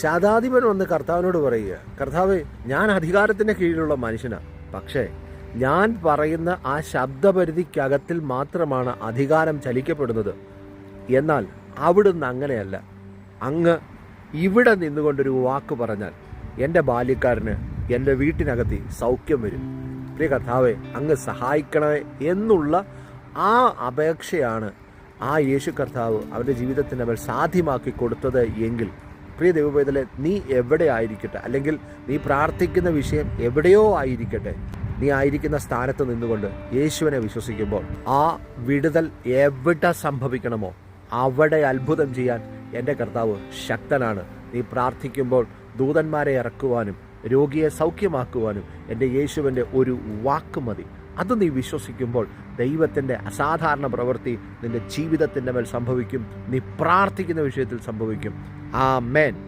ശതാധിപൻ വന്ന് കർത്താവിനോട് പറയുക കർത്താവ് ഞാൻ അധികാരത്തിന്റെ കീഴിലുള്ള മനുഷ്യനാണ് പക്ഷേ ഞാൻ പറയുന്ന ആ ശബ്ദപരിധിക്കകത്തിൽ മാത്രമാണ് അധികാരം ചലിക്കപ്പെടുന്നത്. എന്നാൽ അവിടുന്ന് അങ്ങനെയല്ല. അങ്ങ് ഇവിടെ നിന്നുകൊണ്ടൊരു വാക്ക് പറഞ്ഞാൽ എന്റെ ബാല്യക്കാരന് എന്റെ വീട്ടിനകത്ത് സൗഖ്യം വരും. പ്രിയ കർത്താവെ അങ്ങ് സഹായിക്കണമേ എന്നുള്ള ആ അപേക്ഷയാണ് ആ യേശു കർത്താവ് അവന്റെ ജീവിതത്തിന് അവർ സാധ്യമാക്കി കൊടുത്തത് എങ്കിൽ പ്രിയ ദൈവവേദലെ നീ എവിടെ ആയിരിക്കട്ടെ? അല്ലെങ്കിൽ നീ പ്രാർത്ഥിക്കുന്ന വിഷയം എവിടെയോ ആയിരിക്കട്ടെ. നീ ആയിരിക്കുന്ന സ്ഥാനത്ത് നിന്നുകൊണ്ട് യേശുവിനെ വിശ്വസിക്കുമ്പോൾ ആ വിടുതൽ എവിടെ സംഭവിക്കണമോ അവിടെ അത്ഭുതം ചെയ്യാൻ എന്റെ കർത്താവ് ശക്തനാണ്. നീ പ്രാർത്ഥിക്കുമ്പോൾ ദൂതന്മാരെ ഇറക്കുവാനും രോഗിയെ സൗഖ്യമാക്കുവാനും എന്റെ യേശുവിന്റെ ഒരു വാക്ക് മതി. അത് നീ വിശ്വസിക്കുമ്പോൾ ദൈവത്തിന്റെ അസാധാരണ പ്രവൃത്തി നിന്റെ ജീവിതത്തിന്റെ മേൽ സംഭവിക്കും. നീ പ്രാർത്ഥിക്കുന്ന വിഷയത്തിൽ സംഭവിക്കും. ആ മേൻ